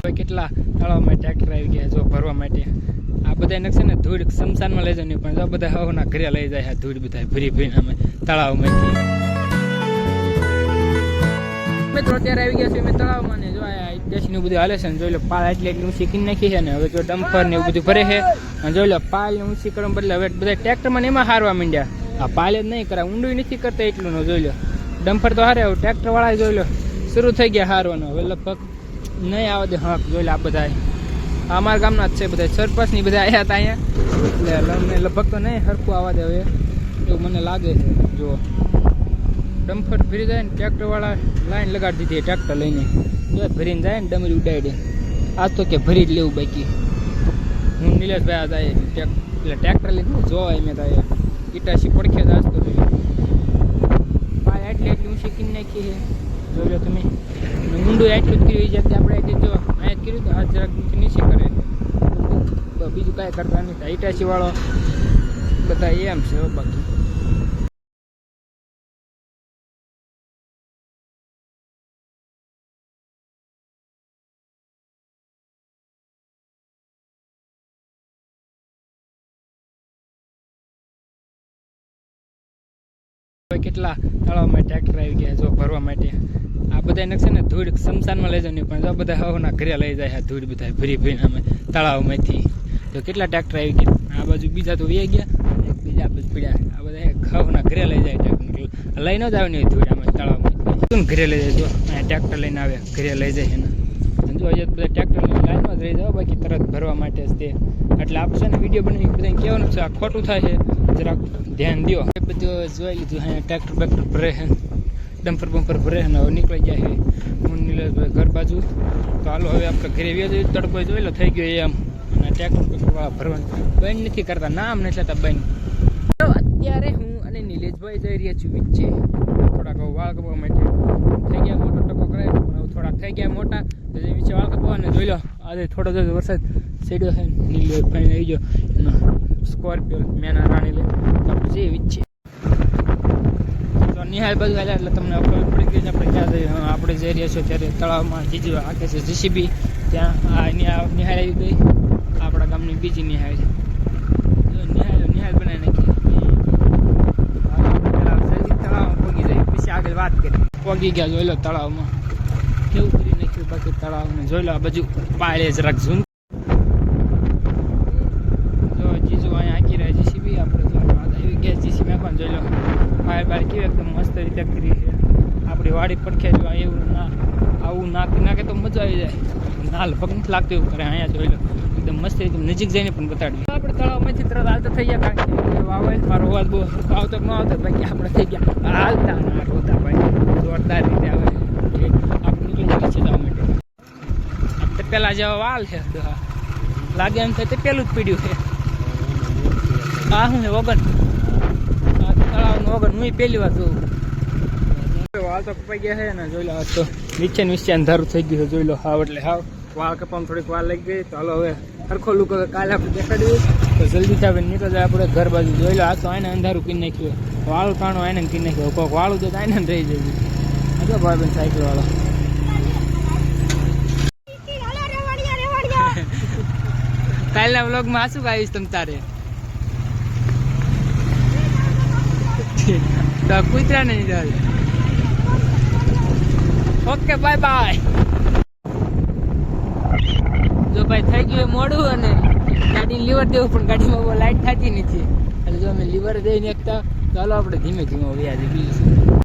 હવે કેટલા તળાવમાં ટ્રેક્ટર આવી ગયા જો ભરવા માટે. આ બધા છે ને ધૂળ શમશાનમાં લઈ જવાની, પણ જો બધા હવના ઘરે લઈ જાય ધૂળ બધા ભરી ભરીને અમે તળાવમાંથી. મિત્રો, અત્યારે આવી ગયા છે મેં તળાવમાં ને જો આ દેશનું બધું હાલે છે જોઈ લો, પાલ એટલી એટલી ઊંચી કરી નાખી છે ને, હવે જો ડમ્પર ને એવું બધું ભરે છે. અને જોઈ લો, પાલ ઊંચી કરવા બદલે હવે બધા ટ્રેક્ટરમાં ને એમાં હારવા માંડ્યા. આ પાલ જ નહીં કરા ઊંડું નથી કરતા એટલું નો, જોઈ લો. ડમ્પર તો હારે ટ્રેક્ટર વાળા જોઈ લો, શરૂ થઈ ગયા હારવાનું. હવે લગભગ નહીં આવે દે હક જોઈ લે આ બધા. અમારા ગામના જ છે બધા. સરપંચની બધા આવ્યા હતા અહીંયા. એટલે અમને લગભગ તો નહીં હરખું આવવા દે હવે. એવું મને લાગે છે. જો. ડમ્ફર ફરી જાય ને ટ્રેક્ટરવાળા લાઈન લગાડી દીધી ટ્રેક્ટર લઈને. જો ભરીને જાય ને ડમરી ઉડાડી આજ તો કે ભરી જ લેવું બાકી. હું નિલેશભાઈ આ જાય એટલે ટ્રેક્ટર લઈને જોવા મેં થાય ઈટાસી પડખે જ આજ તો પાય એટલી એટલી ઊંચી કિન નાખી છે. જોઈ લો તમે. ઊંડું એટલું જ કર્યું જ્યારે આપણે એટલી જો અહીંયા કર્યું તો આ જરાક નીચે કરે બીજું કાંઈ કરતા નહીં ઈટાસી વાળો, બધા એમ છે બાકી. કેટલા તળાવમાં ટ્રેક્ટર આવી ગયા જો ભરવા માટે. આ બધા છે ને ધૂળ શમશાનમાં લઈ જવાની, પણ જો બધા હવના ઘરે લઈ જાય આ ધૂળ બધા ભરી ભરીને અમે તળાવમાંથી. તો કેટલા ટ્રેક્ટર આવી ગયા? આ બાજુ બીજા તો વે ગયા એક બીજા બાજુ પીડ્યા. આ બધા હવના ઘરે લઈ જાય ટ્રેક્ટર લઈ ન જ આવે ને ધૂળ અમે તળાવમાં. ઘરે લઈ જાય? જો ટ્રેક્ટર લઈને આવે, ઘરે લઈ જાય એના. જો અહીંયા બધા ટ્રેક્ટર લાઈનમાં જ રહી જાવ બાકી તરત ભરવા માટે જ તે. એટલે આપણે છે ને વીડિયો બનાવી બધાને કહેવાનું છે, આ ખોટું થાય છે. જરાક ધ્યાન દો એ બધું જોઈ લીધું હા ટ્રેક્ટર બેક્ટર ભરે છે. ડમ્પર બમ્પર ભરે છે હવે નીકળી જાય છે. હું નીલેશભાઈ ઘર બાજુ. તો હાલો, હવે આપણે ઘરે વ્યા જઈએ. તડકો જોઈ લો, થઈ ગયો એમ. અને ટ્રેક્ટર બેક્ટર વાળા ભરવાનું. બંધ નથી કરતા નામ નથી લેતા, બંધ. અત્યારે હું અને નિલેશભાઈ જઈ રહ્યા છું વચ્ચે. થોડાક વાળ કપવા માટે. થઈ ગયા મોટો થઈ ગયા મોટા. જે નીચે વાળ કપવા અને જોઈ લો, આજે થોડો જો વરસાદ સેડ્યો છે. નિલેશભાઈ આવી ગયો. સ્કોર્પિયો, મેના રાણી લે. તો વચ્ચે તો નિહાળ બાજુ આવ્યા એટલે તમને ખબર પડી ગઈ આપણે ક્યાં આપણે જઈ રહ્યા છીએ ત્યારે તળાવમાં જીજી આખે છે જીસીબી. ત્યાં આ નિહાળ આવી ગઈ. આપણા ગામની બીજી નિહાળ છે. નિહાળ નિહાળ બનાવી નાખી. તળાવ પહોંચી જાય. પછી આગળ વાત કરી પહોંચી ગયા, જોઈ લો તળાવમાં. કેવું કરી નાખ્યું બાકી તળાવને? જોઈ લો આ બાજુ પાળે જરાક ઝૂમ. જો જીજુ અહીંયા આંકી રહ્યા જીસીબી આપણે જો આવી ગયા જીસીબી પણ જોઈ લો. ફાયર બાર કેવી એકદમ મસ્ત રીતે કરી આપણી વાડી પડખે જો એવું ના, આવું નાખી નાખે તો મજા આવી જાય. ના, લગભગ નથી લાગતું એવું કરે, અહીંયા જોઈ લો. એકદમ મસ્ત રીતે નજીક જઈને પણ બતાડી આપણે તળાવમાંથી તરત હાલતા થઈ ગયા, કારણ કે વાવે મારો અવાજ બહુ આવતો ન આવતો, બાકી આપણે થઈ ગયા. હાલતા ના રોતા ભાઈ. જોરદાર રીતે આવે. પેલા જેવા વાલ છે. લાગે એમ થાય તે પેલું જ પીડ્યું છે. આ શું છે વગન તળાવનું વગન હું પેલી વાર જોઉં. વાળ તો કપાઈ ગયા છે ને, જોઈ લો તો. નીચે નીચે અંધારું થઈ ગયું છે, જોઈ લો હાવ એટલે હાવ. વાળ કપામાં થોડીક વાર લાગી ગઈ. હાલો હવે સરખો લુક હવે કાલે આપણે દેખાડ્યું. તો જલ્દી આવે નીકળ જાય આપણે ઘર બાજુ. જોઈ લો આ તો આને અંધારું કરી નાખ્યું વાળું કાણું આને કરી નાખ્યું કોઈક વાળું તો આને રહી જાય આ જો ભાઈ બેન સાયકલ વાળો. કાલના વ્લોગમાં શું ગાવીશ તમ તારે? તો કૂતરા ને ડર ઓકે, બાય બાય. જો ભાઈ થઈ ગયું મોડું અને ગાડી લીવર દેવું પણ ગાડીમાં બહુ લાઈટ થતી નથી. એટલે જો અમે લીવર દઈ નાખતા ચાલો આપણે ધીમે ધીમે વ્યાજ બીજું